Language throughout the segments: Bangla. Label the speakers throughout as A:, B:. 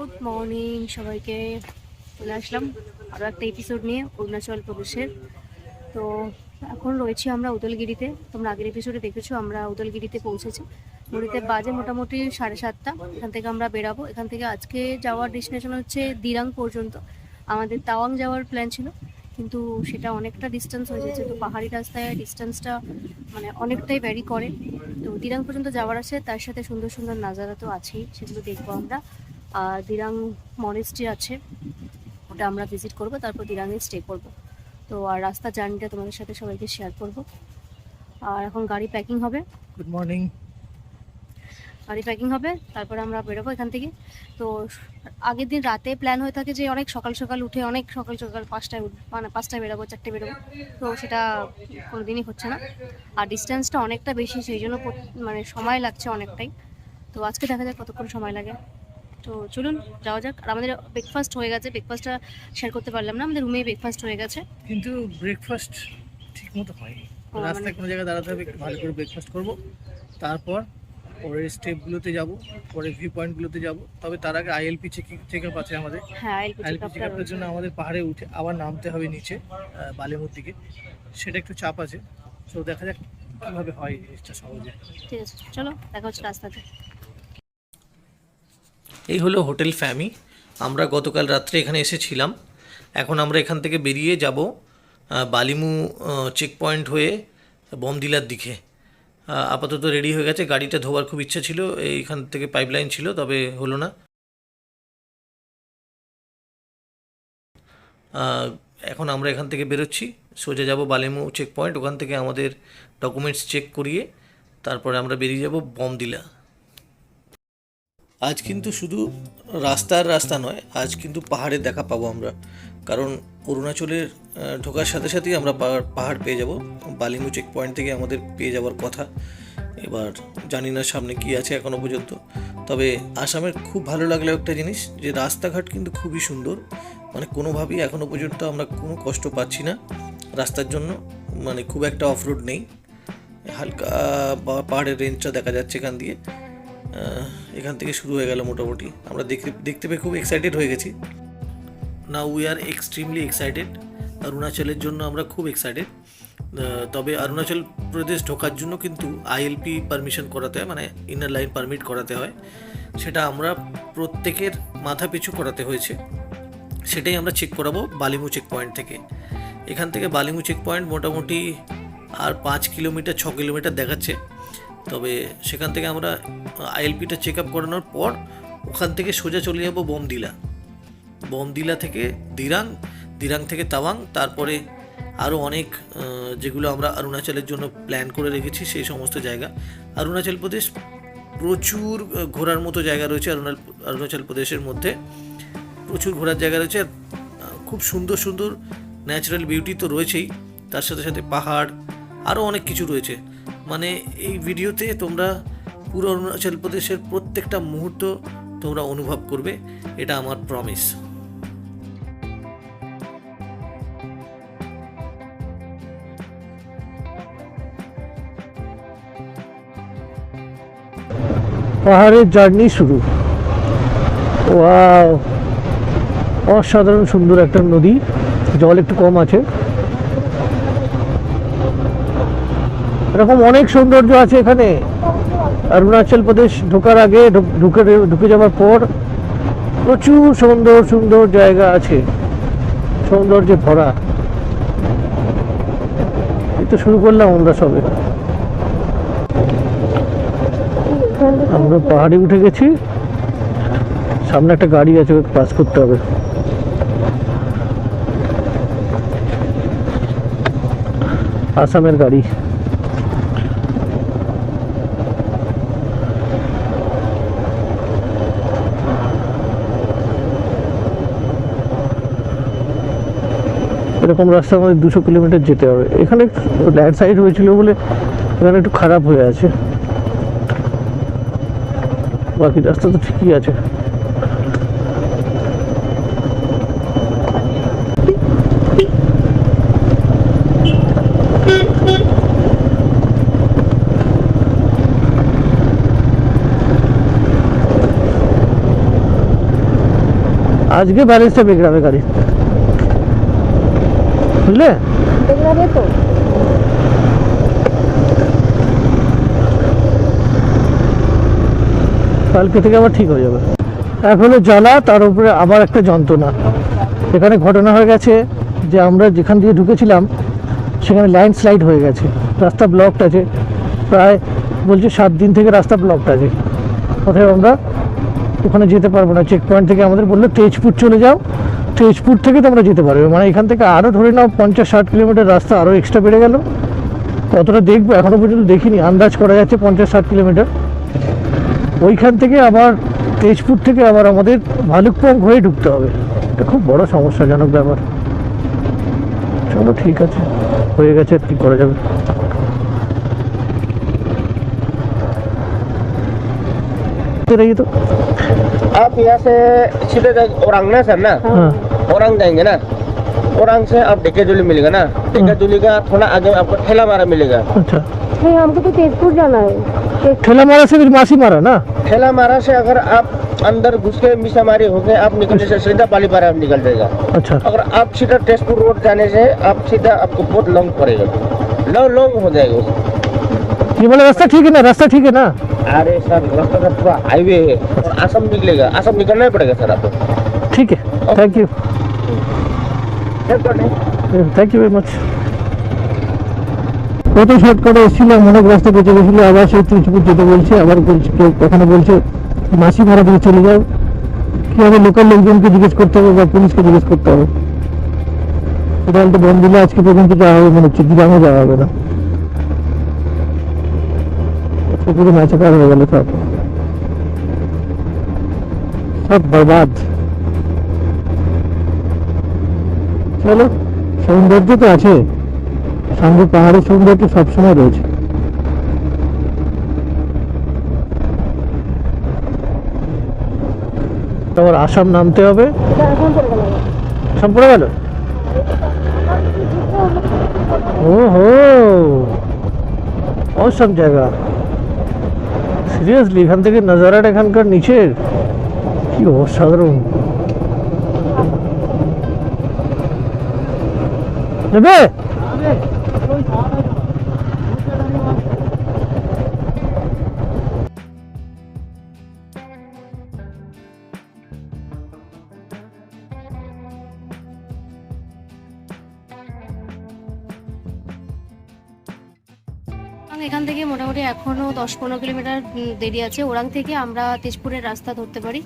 A: গুড মর্নিং সবাইকে। চলে আসলাম আরও একটা এপিসোড নিয়ে, অরুণাচল প্রদেশের। তো এখন রয়েছি আমরা উদলগিরিতে। তোমরা আগের এপিসোডে দেখেছ, আমরা উদলগিরিতে পৌঁছেছি। ঘড়িতে বাজে মোটামুটি সাড়ে সাতটা। এখান থেকে আমরা বেরাবো। এখান থেকে আজকে যাওয়ার ডেস্টিনেশন হচ্ছে দিরাং পর্যন্ত। আমাদের তাওয়াং যাওয়ার প্ল্যান ছিল, কিন্তু সেটা অনেকটা ডিস্টেন্স হয়ে যাচ্ছে তো পাহাড়ি রাস্তায় ডিস্টেন্সটা মানে অনেকটাই ভ্যারি করে। তো দিরাং পর্যন্ত যাওয়ার আছে, তার সাথে সুন্দর সুন্দর নাজারা তো আছেই, সেগুলো দেখব আমরা। দিরাং মনেস্ট্রি আছে ওটা আমরা ভিজিট করব তারপর দিরাঙে স্টে করব। তো আর রাস্তা জার্নিটা তোমাদের সাথে সবাইকে শেয়ার করব। আর এখন গাড়ি প্যাকিং হবে।
B: গুড মর্নিং
A: গাড়ি প্যাকিং হবে তারপরে আমরা বেরোবো এখান থেকে। তো আগের দিন রাতে প্ল্যান হয়ে থাকে যে অনেক সকাল সকাল উঠে অনেক সকাল সকাল পাঁচটায় উঠ- মানে পাঁচটায় বেরোবো চারটে বেরোবো। তো সেটা কোনো দিনই হচ্ছে না। আর ডিস্টেন্সটা অনেকটা বেশি সেই জন্য মানে সময় লাগছে অনেকটাই। তো আজকে দেখা যাক কতক্ষণ সময় লাগে। তো চলুন যাওয়া যাক। আর আমাদের ব্রেকফাস্ট হয়ে গেছে। ব্রেকফাস্টটা শেয়ার করতে পারলাম না। আমাদের রুমেই ব্রেকফাস্ট হয়ে গেছে।
B: কিন্তু ব্রেকফাস্ট ঠিক মতো হয়নি
A: মানে-
B: রাস্তায় কোনো জায়গায় দাঁড়াতে হবে একটু ভালো করে ব্রেকফাস্ট করব। তারপর পরের স্টেপগুলোতে যাব পরের ভিউ পয়েন্টগুলোতে যাব। তবে তার আগে আইএলপি চেকিং চেক আপ আছে আমাদের।
A: হ্যাঁ এলপি
B: আইএলপি চেক আপের জন্য আমাদের পাহাড়ে উঠে আবার নামতে হবে নিচে বালিমুর দিকে। সেটা একটু চাপ আছে। তো দেখা যাক কীভাবে হয় জিনিসটা সহজে।
A: ঠিক আছে চলো দেখা হচ্ছে রাস্তাতে।
C: এই হলো হোটেল ফ্যামি। আমরা গতকাল রাত্রে এখানে এসেছিলাম। এখন আমরা এখান থেকে বেরিয়ে যাব বালিমু চেক পয়েন্ট হয়ে বমদিলার দিকে। আপাতত রেডি হয়ে গেছে। গাড়িটা ধোয়ার খুব ইচ্ছা ছিল, এইখান থেকে পাইপলাইন ছিল, তবে হলো না। এখন আমরা এখান থেকে বেরোচ্ছি। সোজা যাব বালিমু চেক পয়েন্ট ওখান থেকে আমাদের ডকুমেন্টস চেক করিয়ে তারপরে আমরা বেরিয়ে যাব বমদিলা আজ কিন্তু শুধু রাস্তার রাস্তা নয়, আজ কিন্তু পাহাড়ের দেখা পাবো আমরা। কারণ অরুণাচলের ঢোকার সাথে সাথেই আমরা পাহাড় পাহাড় পেয়ে যাব। বালিমু চেক পয়েন্ট থেকে আমাদের পেয়ে যাওয়ার কথা। এবার জানি না সামনে কি আছে এখনও পর্যন্ত। তবে আসামের খুব ভালো লাগল একটা জিনিস, যে রাস্তাঘাট কিন্তু খুবই সুন্দর। মানে কোনোভাবেই এখনও পর্যন্ত আমরা কোনো কষ্ট পাচ্ছি না রাস্তার জন্য। মানে খুব একটা অফ রোড নেই। হালকা পাহাড়ের রেঞ্জটা দেখা যাচ্ছে এখান দিয়ে। এখান থেকে শুরু হয়ে গেল মোটামুটি। আমরা দেখতে দেখতে পেয়ে খুব এক্সাইটেড হয়ে গেছি। না উই আর এক্সট্রিমলি এক্সাইটেড অরুণাচলের জন্য আমরা খুব এক্সাইটেড তবে অরুণাচল প্রদেশ ঢোকার জন্য কিন্তু আইএলপি পারমিশন করাতে হয় মানে ইনার লাইন পারমিট করাতে হয়। সেটা আমরা প্রত্যেকের মাথা পিছু করাতে হয়েছে। সেটাই আমরা চেক করাবো বালিমু চেক পয়েন্ট থেকে। এখান থেকে বালিমু চেক পয়েন্ট মোটামুটি আর পাঁচ কিলোমিটার, ছ কিলোমিটার দেখাচ্ছে। তবে সেখান থেকে আমরা আইএলপিটা চেক আপ করানোর পর ওখান থেকে সোজা চলে যাব বোমদিলা। বোমদিলা থেকে দিরাং দিরাং থেকে তাওয়াং, তারপরে আরও অনেক যেগুলো আমরা অরুণাচলের জন্য প্ল্যান করে রেখেছি সেই সমস্ত জায়গা। অরুণাচল প্রদেশ প্রচুর ঘোরার মতো জায়গা রয়েছে অরুণাল, অরুণাচল প্রদেশের মধ্যে। প্রচুর ঘোরার জায়গা রয়েছে, আর খুব সুন্দর সুন্দর ন্যাচারাল বিউটি তো রয়েছেই। তার সাথে সাথে পাহাড় আরও অনেক কিছু রয়েছে। মানে এই ভিডিওতে তোমরা পুরো অরুণাচল প্রদেশের প্রত্যেকটা মুহূর্ত তোমরা অনুভব করবে, এটা আমার প্রমিস
B: পাহাড়ের জার্নি শুরু। ওয়াও, অসাধারণ সুন্দর একটা নদী, জল একটু কম আছে। এরকম অনেক সৌন্দর্য আছে এখানে। অরুণাচল প্রদেশ ঢোকার আগে ঢুক- ঢুকে যাওয়ার পর প্রচুর সুন্দর সুন্দর জায়গা আছে। সৌন্দর্যে ভরা। তো শুরু করলাম আমরা সবে। আমরা পাহাড়ে উঠে গেছি। সামনে একটা গাড়ি আছে পাস করতে হবে। আসামের গাড়ি। এরকম রাস্তা আমাদের দুশো কিলোমিটার যেতে হবে। এখানে ল্যান্ড সাইড হয়েছিল বলে এখানে একটু খারাপ হয়ে আছে। বাকি রাস্তা তো ঠিকই আছে। আজকে ব্যালেন্সটা বেগড়াবে গাড়ি
A: তো
B: কালকে থেকে আবার ঠিক হয়ে যাবে। এক জ্বালা, তার উপরে আবার একটা যন্ত্রণা। এখানে ঘটনা হয়ে গেছে যে আমরা যেখান দিয়ে ঢুকেছিলাম, সেখানে ল্যান্ড স্লাইড হয়ে গেছে। রাস্তা ব্লকড আছে। প্রায় বলছে সাত দিন থেকে রাস্তা ব্লকড আছে। অতএব আমরা ওখানে যেতে পারব না। চেক পয়েন্ট থেকে আমাদের বলল, তেজপুর চলে যাও। তেজপুর থেকে তোমরা যেতে পারবে। মানে এখান থেকে আরও ধরে নাও পঞ্চাশ ষাট কিলোমিটার রাস্তা আরও এক্সট্রা বেড়ে গেল। কতটা দেখব এখনও পর্যন্ত দেখিনি। আন্দাজ করা যাচ্ছে পঞ্চাশ ষাট কিলোমিটার। ওইখান থেকে আবার তেজপুর থেকে আবার আমাদের ভালুকপং হয়ে ঢুকতে হবে। এটা খুব বড়ো সমস্যাজনক ব্যাপার। চলো ঠিক আছে। হয়ে গেছে আর কি করা যাবে? তো।
D: आप यहाँ से सीधे औरंग ना सर ना औरंग जाएँगे ना औरंग से आप ढेकेजुली मिलेगा ना ढेकेजुली का थोड़ा आगे आपको ठेला मारा मिलेगा
B: अच्छा
A: नहीं हमको तो तेजपुर जाना है
B: ठेला मारा से फिर मासी मारा ना
D: ठेला मारा से अगर आप अंदर घुस के मिसामारी होके आप निकलने से सीधा बालीपारा आप निकल जाएगा
B: अच्छा
D: अगर आप सीधा तेजपुर रोड जाने से आप सीधा आपको बहुत लॉन्ग पड़ेगा लॉन्ग लॉन्ग हो जाएगा।
B: ये वाला रास्ता ठीक है ना रास्ता ठीक है ना
D: अरे सर रास्ता का पूरा हाईवे है और आसम निकलेगा आसम निकलना ही पड़ेगा सर आपको
B: ठीक है thank you thank you very much কত শর্টকাটে এসেছিলাম অনেক রাস্তা পেয়ে চলেছিল আবার সেই তিরুচুপুর যেতে বলছে আবার বলছে কেউ কখনো বলছে মাসি ভাড়া দিয়ে চলে যাও কি হবে লোকাল লোকজনকে জিজ্ঞেস করতে হবে বা পুলিশকে জিজ্ঞেস করতে হবে টোটালটা বন্ধ দিলে আজকে পর্যন্ত যাওয়া হবে মনে হচ্ছে গ্রামে যাওয়া হবে না পুরো ম্যাচাকার হয়ে গেল সব? সব বরবাদ। চলো, সৌন্দর্য তো আছে। সঙ্গে পাহাড়ের সৌন্দর্য সবসময় রয়েছে। তারপর আসাম নামতে হবে। আসাম গেল? ও হো অসম জায়গা। সিরিয়াসলি এখান থেকে নজারাটা এখানকার নিচের কি অসাধারণ। নেবে?
A: এখান থেকে মোটামুটি এখনও দশ পনেরো কিলোমিটার দেরি আছে। ওরাং থেকে আমরা তেজপুরের রাস্তা ধরতে পারি।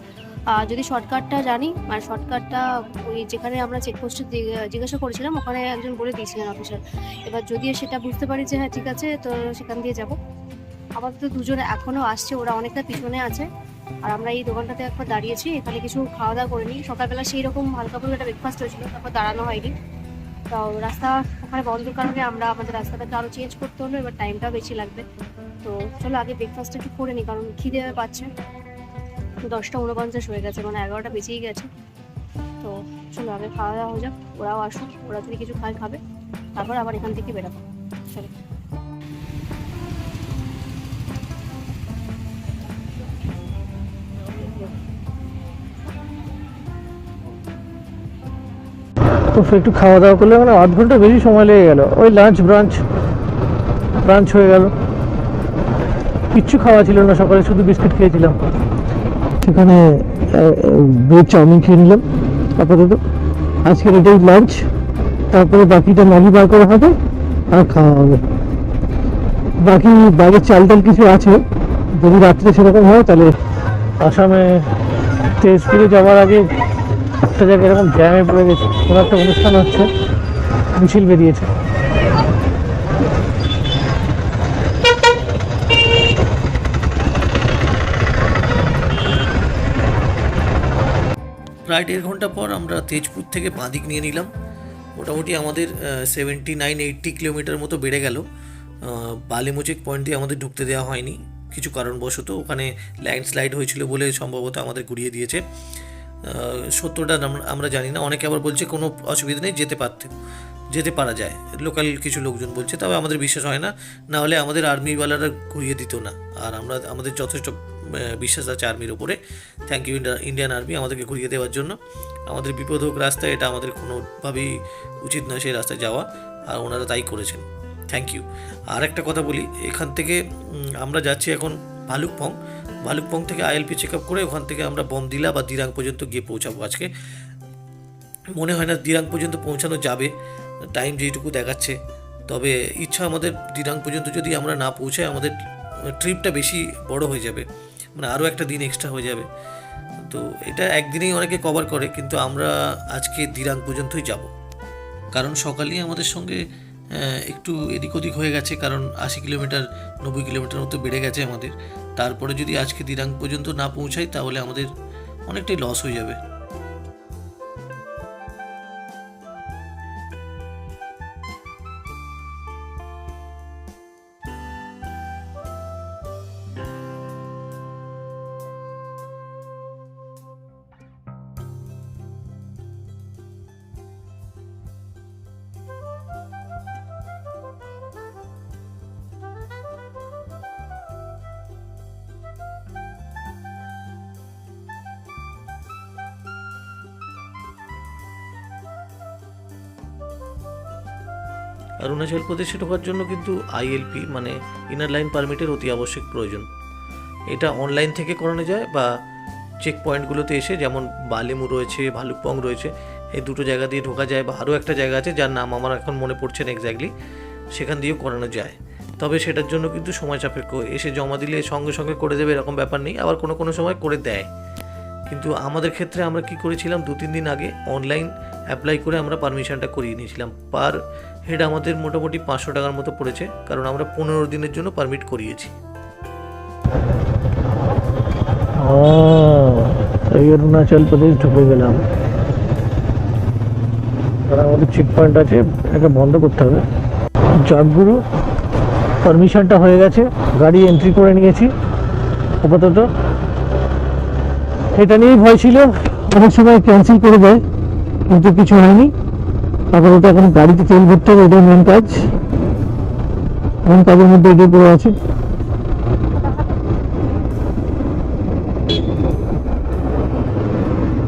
A: আর যদি শর্টকাটটা জানি মানে শর্টকাটটা ওই যেখানে আমরা চেকপোস্টে জিজ্ঞাসা করেছিলাম, ওখানে একজন বলে দিয়েছিলেন অফিসার এবার যদি সেটা বুঝতে পারি যে হ্যাঁ ঠিক আছে, তো সেখান দিয়ে যাব। আপাতত দুজন এখনও আসছে, ওরা অনেকটা পিছনে আছে। আর আমরা এই দোকানটাতে একবার দাঁড়িয়েছি, এখানে কিছু খাওয়া দাওয়া করে নিই সকালবেলা সেই রকম হালকা ফুলকা একটা ব্রেকফাস্ট হয়েছিল, তারপর দাঁড়ানো হয়নি। তো রাস্তা ওখানে বন্ধুর কারণে আমরা আমাদের রাস্তাটাকে আরও চেঞ্জ করতে হলো, এবার টাইমটা বেশি লাগবে। তো চলো আগে ব্রেকফাস্ট একটু করে নিই কারণ খিদে পাচ্ছে। দশটা উনপঞ্চাশ হয়ে গেছে মানে এগারোটা বেঁচেই গেছে। তো চলো আগে খাওয়া দাওয়া হয়ে যাক, ওরাও আসুক, ওরা যদি কিছু খায়, খাবে। তারপর আবার এখান থেকে বেরোবো। চলো।
B: তো একটু খাওয়া দাওয়া করলে মানে আধ ঘণ্টা বেশি সময় লেগে গেল। ওই লাঞ্চ ব্রাঞ্চ ব্রাঞ্চ হয়ে গেল। কিচ্ছু খাওয়া ছিল না সকালে, শুধু বিস্কিট খেয়েছিলাম। সেখানে ভেজ চাউমিন খেয়ে নিলাম, আপাতত। আজকের এটাই লাঞ্চ তারপরে বাকিটা ম্যাগি বার করা হবে, আর খাওয়া হবে। বাকি বাইরের চাল টাল কিছু আছে, যদি রাত্রে সেরকম হয় তাহলে আসামে তেজপুরে যাওয়ার আগে একটা জায়গায় এরকম জ্যামে পড়ে গেছে। কোনো একটা অনুষ্ঠান হচ্ছে মিছিল বেরিয়েছে
C: প্রায় দেড় ঘণ্টা পর আমরা তেজপুর থেকে বাঁদিক নিয়ে নিলাম। মোটামুটি আমাদের সেভেন্টি নাইন এইট্টি কিলোমিটার মতো বেড়ে গেল। বালিমোচেক পয়েন্ট দিয়ে আমাদের ঢুকতে দেওয়া হয়নি। কিছু কারণবশত ওখানে ল্যান্ডস্লাইড হয়েছিল বলে সম্ভবত আমাদের ঘুরিয়ে দিয়েছে। সত্যটা আমরা- জানি না। অনেকে আবার বলছে কোনো অসুবিধা নেই, যেতে পারতে যেতে পারা যায়। লোকাল কিছু লোকজন বলছে, তবে আমাদের বিশ্বাস হয় না। না হলে আমাদের আর্মিওয়ালারা ঘুরিয়ে দিত না। আর আমরা আমাদের যথেষ্ট বিশ্বাস আছে আর্মির ওপরে থ্যাংক ইউ ইন্ডিয়ান আর্মি আমাদেরকে ঘুরিয়ে দেওয়ার জন্য। আমাদের বিপদ হোক রাস্তায় এটা আমাদের কোনোভাবেই উচিত নয় সেই রাস্তায় যাওয়া। আর ওনারা তাই করেছেন। থ্যাংক ইউ আর একটা কথা বলি, এখান থেকে আমরা যাচ্ছি এখন ভালুকপং। ভালুকপং থেকে আইএলপি চেক আপ করে ওখান থেকে আমরা বমদিলা বা দিরাং পর্যন্ত গিয়ে পৌঁছাবো। আজকে মনে হয় না দিরাং পর্যন্ত পৌঁছানো যাবে টাইম যেইটুকু দেখাচ্ছে। তবে ইচ্ছা আমাদের দিরাং পর্যন্ত যদি আমরা না পৌঁছাই, আমাদের ট্রিপটা বেশি বড় হয়ে যাবে। মানে আরও একটা দিন এক্সট্রা হয়ে যাবে। তো এটা একদিনেই অনেকে কভার করে, কিন্তু আমরা আজকে দিরাং পর্যন্তই যাব। কারণ সকালেই আমাদের সঙ্গে একটু এদিক ওদিক হয়ে গেছে, কারণ আশি কিলোমিটার, নব্বই কিলোমিটার মতো বেড়ে গেছে আমাদের। তারপরে যদি আজকে দিনাঙ্ক পর্যন্ত না পৌঁছাই তাহলে আমাদের অনেকটাই লস হয়ে যাবে। অরুণাচল প্রদেশে ঢোকার জন্য কিন্তু আইএলপি মানে ইনার লাইন পারমিটের অতি আবশ্যক প্রয়োজন। এটা অনলাইন থেকে করানো যায় বা চেক পয়েন্টগুলোতে এসে যেমন বালিমু রয়েছে, ভালুকপং রয়েছে, এই দুটো জায়গা দিয়ে ঢোকা যায় বা আরও একটা জায়গা আছে যার নাম আমার এখন মনে পড়ছে না এক্স্যাক্টলি সেখান দিয়েও করানো যায়। তবে সেটার জন্য কিন্তু সময় সাপেক্ষ, এসে জমা দিলে সঙ্গে সঙ্গে করে দেবে এরকম ব্যাপার নেই, আবার কোনো কোনো সময় করে দেয়। কিন্তু আমাদের ক্ষেত্রে আমরা কি করেছিলাম, দু তিন দিন আগে অনলাইন অ্যাপ্লাই করে আমরা পারমিশনটা করিয়ে নিয়েছিলাম পার হেড আমাদের মোটামুটি পাঁচশো টাকার মতো পড়েছে, কারণ আমরা পনেরো দিনের জন্য পারমিট করিয়েছি।
B: এই অরুণাচল প্রদেশ ঢুকে গেলাম। আর আমাদের চেক পয়েন্ট আছে এটা বন্ধ করতে হবে। জবগুরু পারমিশনটা হয়ে গেছে, গাড়ি এন্ট্রি করে নিয়েছি, আপাতত। এটা নিয়েই ভয় ছিল, অনেক সময় ক্যান্সেল করে দেয়, কিন্তু কিছু হয়নি। আপাতত এখন গাড়িতে তেল ভরতে হবে, এটাই মেন কাজ। মেন কাজের মধ্যে এটাই পড়ে আছে।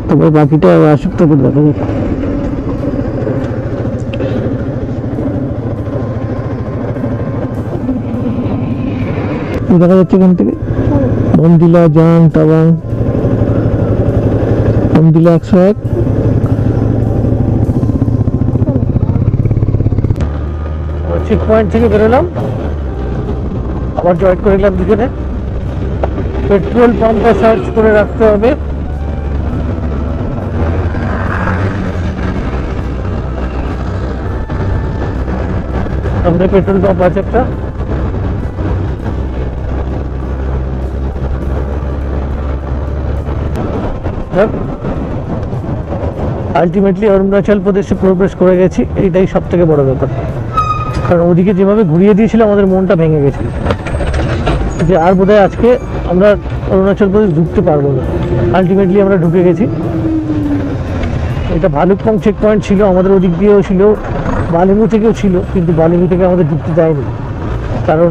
B: তবে বাকিটা আসুক তবে দেখা যাবে কি দেখা যাচ্ছে এখান থেকে। বমদিলা জাং তাওয়াং। বমদিলা একশো এক। চেক পয়েন্ট থেকে বেরোলাম। আবার জয়েন করে নিলাম দুজনে। পেট্রোল পাম্পটা সার্চ করে রাখতে হবে। সামনে পেট্রোল পাম্প আছে একটা। আলটিমেটলি অরুণাচল প্রদেশে প্রবেশ করে গেছি এইটাই সব থেকে বড় ব্যাপার। কারণ ওদিকে যেভাবে ঘুরিয়ে দিয়েছিল, আমাদের মনটা ভেঙে গেছে যে আর বোধহয় আজকে আমরা অরুণাচল প্রদেশ ঢুকতে পারব না। আলটিমেটলি আমরা ঢুকে গেছি। এটা ভালুকপং চেক পয়েন্ট ছিল, আমাদের ওদিক দিয়েও ছিল, বালিমু থেকেও ছিল, কিন্তু বালিমু থেকে আমাদের ঢুকতে দেয়নি। কারণ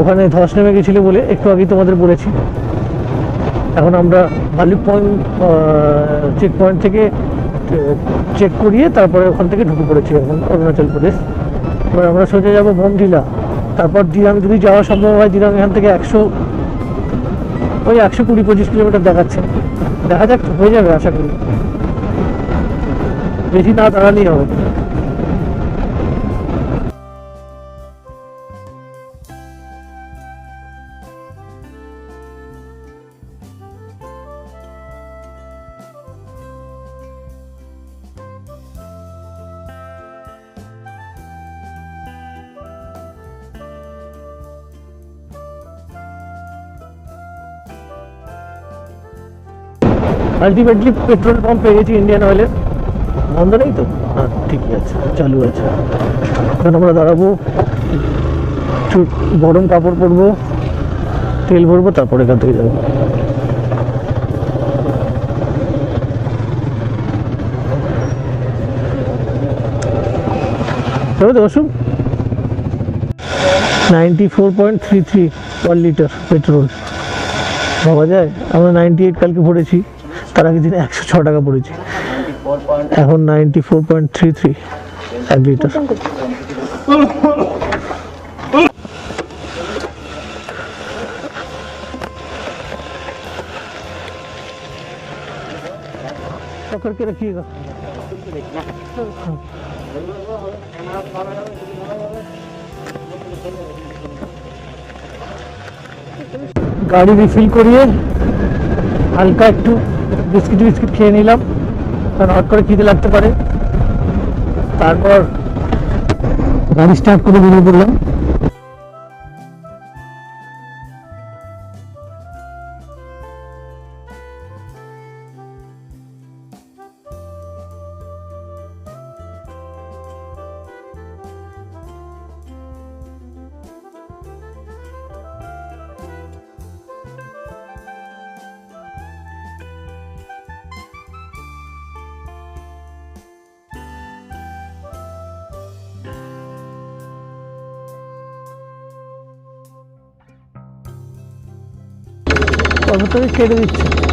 B: ওখানে ধস নেমে গেছিল বলে একটু আগেই তোমাদের বলেছি। এখন আমরা ভালুকপং চেক পয়েন্ট থেকে চেক করিয়ে তারপরে ওখান থেকে ঢুকে পড়েছি এখন অরুণাচল প্রদেশ। এবার আমরা সোজা যাব বমডিলা তারপর দিরাং, যদি যাওয়া সম্ভব হয়, দিরাং এখান থেকে একশো, ওই একশো কুড়ি, পঁচিশ কিলোমিটার দেখাচ্ছে। দেখা যাক, হয়ে যাবে আশা করি। বেশি না দাঁড়ালেই হবে। আলটিমেটলি পেট্রোল পাম্প পেয়ে গেছি ইন্ডিয়ান অয়েলের বন্ধ নেই তো? হ্যাঁ ঠিকই আছে চালু আছে। এখন আমরা দাঁড়াবো একটু গরম কাপড় পরবো তেল ভরবো তারপরে এখান থেকে যাব। তবে তো অসুখ ninety four point three three per litre petrol ভাবা যায়? আমরা নাইনটি এইট কালকে পড়েছি তার আগের দিনে একশো ছ টাকা পড়েছি এখন ninety four point three three এক লিটার पकड़ के रखिएगा গাড়ি রিফিল করিয়ে হালকা একটু বিস্কিট বিস্কিট খেয়ে নিলাম। কারণ হট করে খিদে লাগতে পারে। তারপর গাড়ি স্টার্ট করে বেরিয়ে পড়লাম। কবুতরে ছেড়ে দিচ্ছে।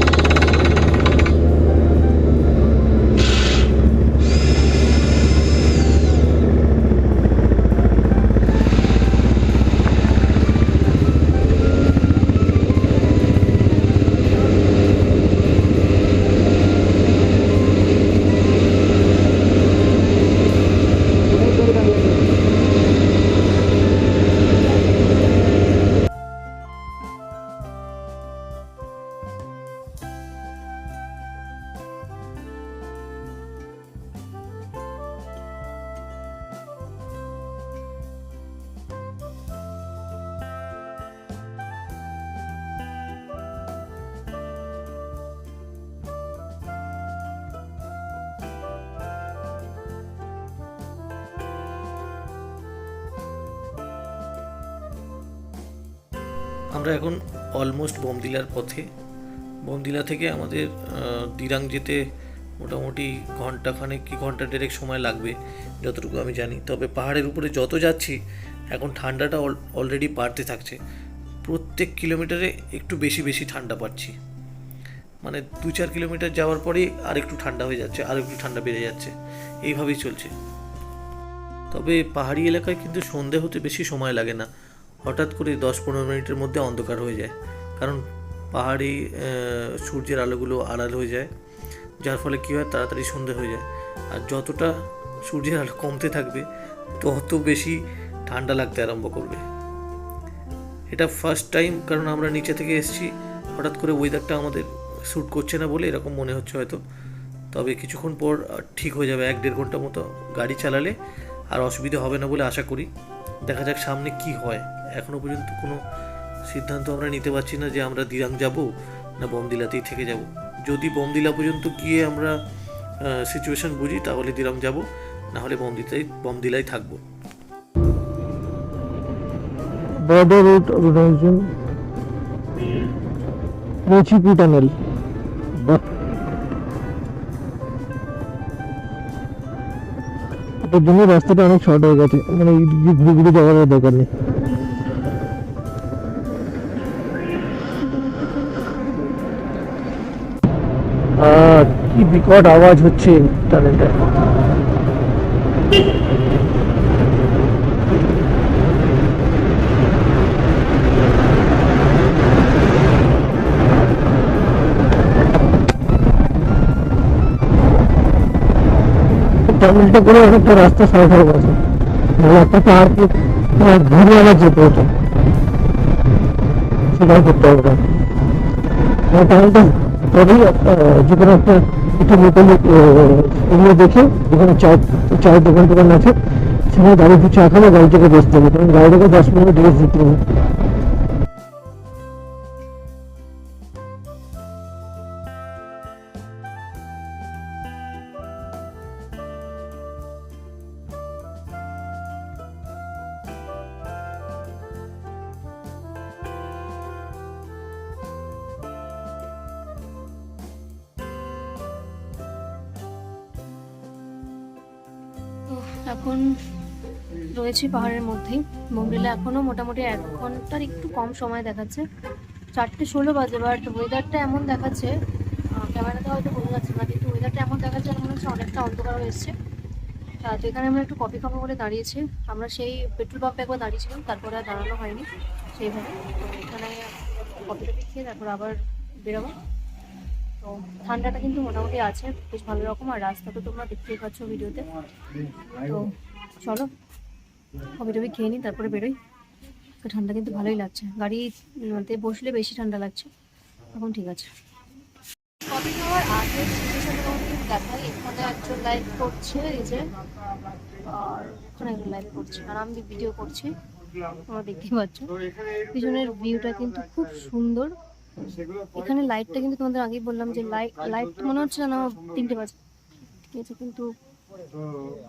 C: আমরা এখন অলমোস্ট বোমদিলার পথে। বোমদিলা থেকে আমাদের দিরাং যেতে মোটামুটি ঘন্টাখানেক কি ঘণ্টা দেড়েক সময় লাগবে, যতটুকু আমি জানি। তবে পাহাড়ের উপরে যত যাচ্ছি, এখন ঠান্ডাটা অলরেডি বাড়তে থাকছে। প্রত্যেক কিলোমিটারে একটু বেশি বেশি ঠান্ডা পাচ্ছি। মানে দু চার কিলোমিটার যাওয়ার পরেই আর একটু ঠান্ডা হয়ে যাচ্ছে আর একটু ঠান্ডা বেড়ে যাচ্ছে। এইভাবেই চলছে। তবে পাহাড়ি এলাকায় কিন্তু সন্ধে হতে বেশি সময় লাগে না। হঠাৎ করে দশ পনেরো মিনিটের মধ্যে অন্ধকার হয়ে যায়। কারণ পাহাড়ি সূর্যের আলোগুলো আড়াল হয়ে যায়, যার ফলে কী হয়? তাড়াতাড়ি সন্ধে হয়ে যায়। আর যতটা সূর্যের আলো কমতে থাকবে, তত বেশি ঠান্ডা লাগতে আরম্ভ করবে। এটা ফার্স্ট টাইম কারণ আমরা নিচে থেকে এসেছি, হঠাৎ করে ওয়েদারটা আমাদের শ্যুট করছে না বলে এরকম মনে হচ্ছে হয়তো। তবে কিছুক্ষণ পর ঠিক হয়ে যাবে এক দেড় ঘণ্টা মতো গাড়ি চালালে আর অসুবিধা হবে না বলে আশা করি। দেখা যাক সামনে কি হয়। এখনও পর্যন্ত কোনো সিদ্ধান্ত আমরা নিতে পারছি না যে আমরা দিরাং যাব না বমদিলাতেই থেকে যাব। যদি বমদিলা পর্যন্ত গিয়ে আমরা সিচুয়েশন বুঝি তাহলে দিরাং যাব না হলে বমদিলাতেই বমদিলাই থাকব।
B: Route organization Mochipu tunnel বাহ এটার জন্য রাস্তাটা অনেক শর্ট হয়ে গেছে। মানে ঘুরে ঘুরে যাওয়ার দরকার নেই। কি বিকট আওয়াজ হচ্ছে টানেলটা টানেলটা করে অনেকটা রাস্তা গেছে। নাহলে একটা পাহাড় ঘুরে আবার যেতে হতো। সেটাও করতে হবে। না আর যেখানে আপনার একটা মোটামুটি এগুলো দেখে যেখানে চায়ের চায়ের দোকান টোকান আছে, সেখানে একটু চা খাব, গাড়ি থেকে বসতে হবে কারণ গাড়ি থেকে দশ মিনিট রেস্ট দিতে হবে
A: এখন রয়েছি পাহাড়ের মধ্যেই। মন্দিরে এখনও মোটামুটি এক ঘণ্টার একটু কম সময় দেখাচ্ছে। চারটে ষোলো বাজে বাট ওয়েদারটা এমন দেখাচ্ছে ক্যামেরাতে হয়তো বোঝা যাচ্ছে না, কিন্তু ওয়েদারটা এমন দেখাচ্ছে মনে হচ্ছে অনেকটা অন্ধকার হয়ে এসছে। তা এখানে আমরা একটু কফি খাব বলে দাঁড়িয়েছি। আমরা সেই পেট্রোল পাম্পে একবার দাঁড়িয়েছিলাম, তারপরে আর দাঁড়ানো হয়নি সেইভাবে। এখানে কফি টফি খেয়ে তারপর আবার বেরোবো। ঠান্ডাটা কিন্তু মোটামুটি আছে, বেশ ভালো রকম, আর রাস্তা তো তোমরা দেখতেই পাচ্ছ ভিডিওতে। তো চলো কফি টবি খেয়ে নিই তারপরে বেরোই। ঠান্ডা কিন্তু ভালোই লাগছে। গাড়িতে বসলে বেশি ঠান্ডা লাগছে। এখন ঠিক আছে। আগে দেখাই। একজন লাইভ করছে, এই যে, আর লাইভ করছে ভিডিও তোমরা দেখতেই পাচ্ছ। পিছনের ভিউটা কিন্তু খুব সুন্দর। এখানে লাইটটা কিন্তু তোমাদের আগেই বললাম যে লাইট লাইট মনে হচ্ছে না তিনটে বাজে। ঠিক আছে কিন্তু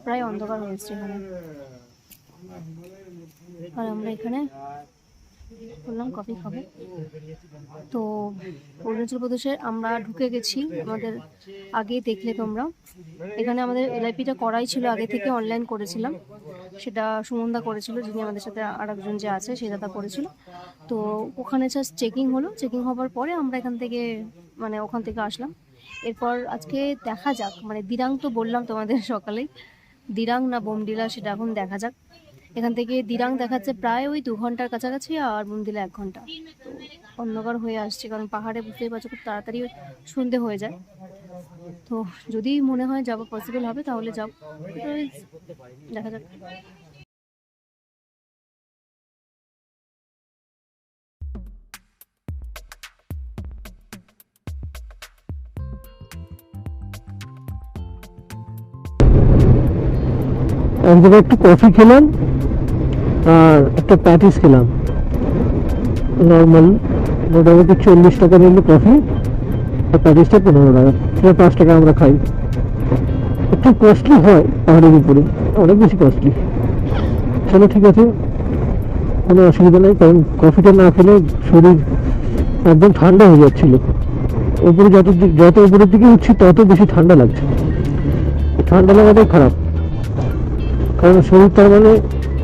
A: প্রায় অন্ধকার হয়েছে এখানে। আর আমরা এখানে বললাম, কফি খাব। তো অরুণাচল প্রদেশে আমরা ঢুকে গেছি। আমাদের আগে দেখলে তোমরা। এখানে আমাদের এলআইপিটা করাই ছিল, আগে থেকে অনলাইন করেছিলাম। সেটা সুমনদা করেছিল, যিনি আমাদের সাথে আর একজন যে আছে, সে দাদা করেছিল। তো ওখানে জাস্ট চেকিং হলো। চেকিং হওয়ার পরে আমরা এখান থেকে মানে ওখান থেকে আসলাম। এরপর আজকে দেখা যাক। মানে দিরাং তো বললাম তোমাদের সকালেই। দিরাং না বোমডিলা সেটা এখন দেখা যাক। এখান থেকে দিরাং দেখাচ্ছে প্রায় ওই দু ঘণ্টার কাছাকাছি আর বোমডিলা এক ঘণ্টা। অন্ধকার হয়ে আসছে, কারণ পাহাড়ে বুঝতেই পারছ খুব তাড়াতাড়ি সন্ধে হয়ে যায়। তো যদি মনে হয় যাওয়া পসিবল হবে, তাহলে যাব দেখা যাক।
B: একটু কফি খেলাম একটা প্যাটিস খেলাম। নর্মাল মোটামুটি চল্লিশ টাকা নিল কফি আর প্যাটিসটা পনেরো টাকা। পাঁচ টাকা আমরা খাই। একটু কস্টলি হয় পাহাড়ের উপরে। অনেক বেশি কস্টলি চলো ঠিক আছে। কোনো অসুবিধা নেই, কারণ কফিটা না খেলে শরীর একদম ঠান্ডা হয়ে যাচ্ছিল। উপরে যত যত উপরের দিকে উঠছি, তত বেশি ঠান্ডা লাগছে। ঠান্ডা লাগাটাই খারাপ। কারণ শরীর তার মানে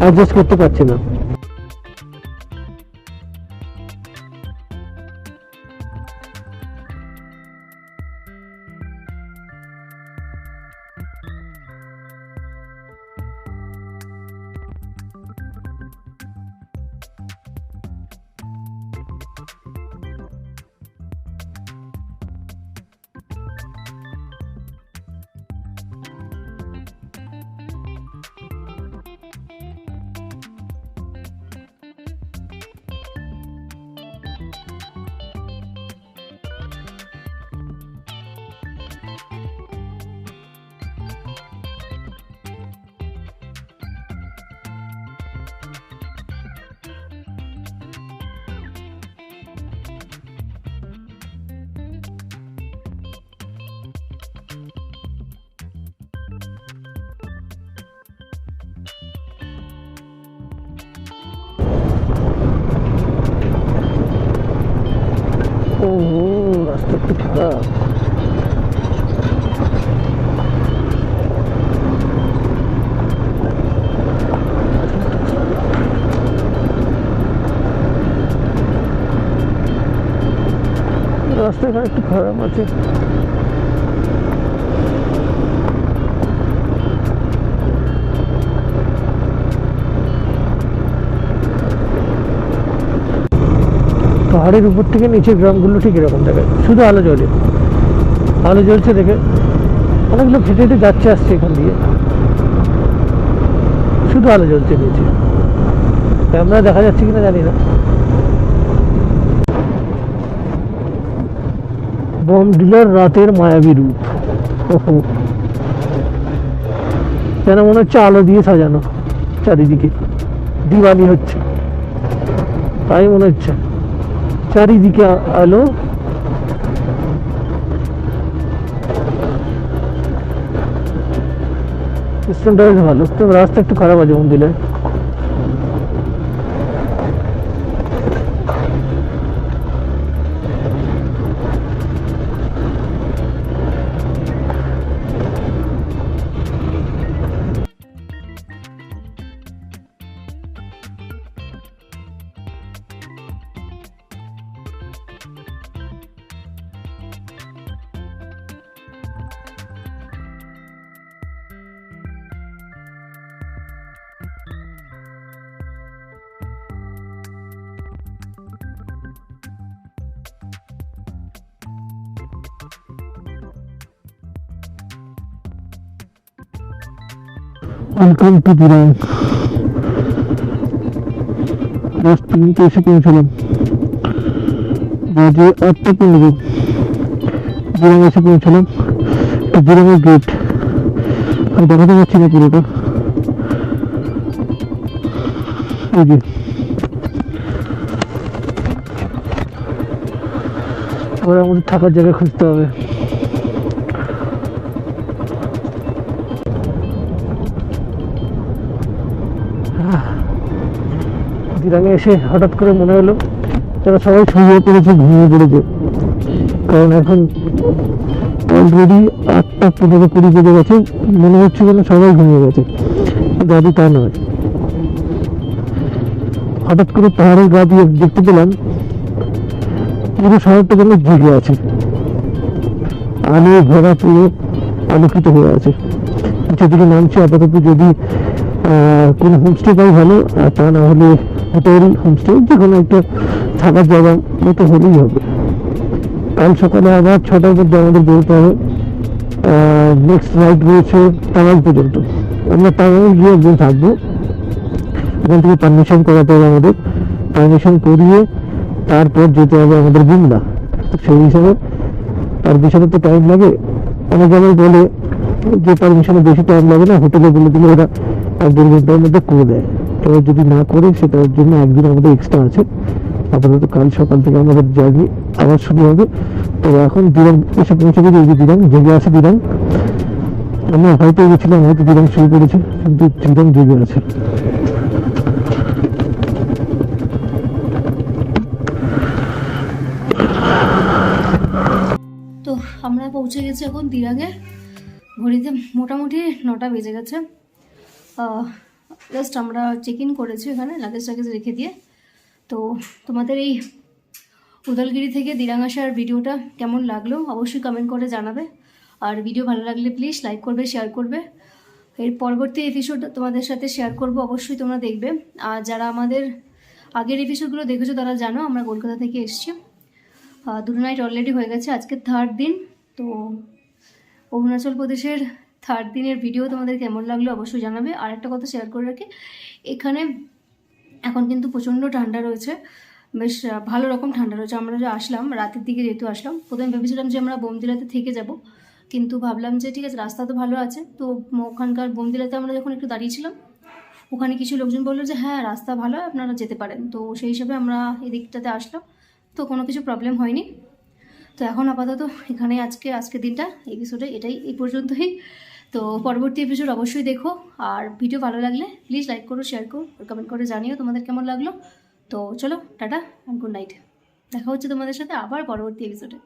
B: অ্যাডজাস্ট করতে পারছি না। ও রাস্তা একটু খারাপ রাস্তাটা একটু খারাপ আছে পাহাড়ের উপর থেকে নিচের গ্রামগুলো ঠিক এরকম দেখে। শুধু আলো জ্বলে। আলো জ্বলছে দেখে। অনেক লোক হেঁটে হেঁটে যাচ্ছে, আসছে এখান দিয়ে। শুধু আলো জ্বলছে নিচে। ক্যামেরা দেখা যাচ্ছে কিনা জানি না। বম ডিলার রাতের মায়াবী রূপ। যেন মনে হচ্ছে আলো দিয়ে সাজানো চারিদিকে। দিওয়ালি হচ্ছে। তাই মনে হচ্ছে। চারিদিকে আ- আলো সিস্টেমটা বেশ ভালো তবে রাস্তা একটু খারাপ আছে মন্দিরে ওয়েলকাম টু দিরাং জাস্ট তিনটে এসে পৌঁছলাম বাজে আটটা পনেরো দিরাং এসে পৌঁছলাম এটা দিরাঙের গেট আমি দেখাতে পারছি না পুরোটা এই যে আমাদের থাকার জায়গা খুঁজতে হবে। দিরাঙে এসে হঠাৎ করে মনে হলো তারা সবাই শুয়ে পড়েছে ঘুমিয়ে পড়েছে। কারণ এখন অলরেডি আটটা পনেরো কুড়ি বেজে গেছে, মনে হচ্ছে যেন সবাই ঘুমিয়ে গেছে। দাদি তা নয়। হঠাৎ করে পাহাড়ের গা দিয়ে দেখতে পেলাম পুরো শহরটা যেন জেগে আছে। আলো ভরা পুরো আলোকিত হয়ে আছে। কিছু দিকে নামছে আপাতত যদি কোনো হোমস্টে পাই ভালো, আর তা না হলে হোটেল, হোমস্টে যে কোনো একটা থাকার জায়গা মতো হলেই হবে। কাল সকালে আবার ছটার মধ্যে আমাদের বেরোতে হবে। নেক্সট রাইড রয়েছে টাঙ্গাইল পর্যন্ত। আমরা টাঙ্গাইল গিয়ে একদিন থাকব। এখান থেকে পারমিশন করাতে হবে আমাদের। পারমিশন করিয়ে তারপর যেতে হবে আমাদের বুমলা সেই হিসাবে পারমিশনে তো টাইম লাগে। অনেক জায়গায় বলে যে পারমিশনে বেশি টাইম লাগে না। হোটেলে বলে দিলে ওরা এক দেড় ঘণ্টার মধ্যে করে দেয় এবার যদি না করে, সেটার জন্য একদিন আমাদের এক্সট্রা আছে। আপাতত কাল সকাল থেকে আমাদের জার্নি আবার শুরু হবে। তো এখন দিরাং, এসে পৌঁছে গেছে এই যে দিরাং, জেগে আছে দিরাং। আমরা হয়তো গেছিলাম, হয়তো দিরাং শুরু করেছে, কিন্তু দিরাং জেগে আছে।
A: তো আমরা পৌঁছে গেছি এখন দিরাগে ঘড়িতে মোটামুটি নটা বেজে গেছে। জাস্ট আমরা চেক ইন করেছি এখানে লাগেজ টাগেজ রেখে দিয়ে। তো তোমাদের এই উদলগিরি থেকে দিরাং আসার ভিডিওটা কেমন লাগল অবশ্যই কমেন্ট করে জানাবে। আর ভিডিও ভালো লাগলে প্লিজ লাইক করবে শেয়ার করবে। এর পরবর্তী এপিসোড তোমাদের সাথে শেয়ার করব, অবশ্যই তোমরা দেখবে। আর যারা আমাদের আগের এপিসোডগুলো দেখেছ তারা জানো, আমরা কলকাতা থেকে এসেছি। দুটো নাইট অলরেডি হয়ে গেছে, আজকে থার্ড দিন। তো অরুণাচল প্রদেশের থার্ড দিনের ভিডিও তোমাদের কেমন লাগল অবশ্যই জানাবে। আর একটা কথা শেয়ার করে রাখি, এখানে এখন কিন্তু প্রচণ্ড ঠান্ডা রয়েছে, বেশ ভালো রকম ঠান্ডা রয়েছে। আমরা যে আসলাম, রাতের দিকে যেহেতু আসলাম, প্রথমে ভেবেছিলাম যে আমরা বোমদিলাতে থেকে যাব, কিন্তু ভাবলাম যে ঠিক আছে, রাস্তা তো ভালো আছে। তো ওখানকার বোমদিলাতে আমরা যখন একটু দাঁড়িয়েছিলাম, ওখানে কিছু লোকজন বলল যে হ্যাঁ রাস্তা ভালো, আপনারা যেতে পারেন। তো সেই হিসাবে আমরা এদিকটাতে আসলাম, তো কোনো কিছু প্রবলেম হয়নি। তো এখন আপাতত এখানে আজকে, আজকের দিনটা এপিসোডে এটাই, এই পর্যন্তই। তো পরবর্তী এপিসোড অবশ্যই দেখো। আর ভিডিও ভালো লাগলে প্লিজ লাইক করো শেয়ার করো কমেন্ট করে জানিও তোমাদের কেমন লাগল। তো চলো, টাটা গুড নাইট দেখা হচ্ছে তোমাদের সাথে আবার পরবর্তী এপিসোডে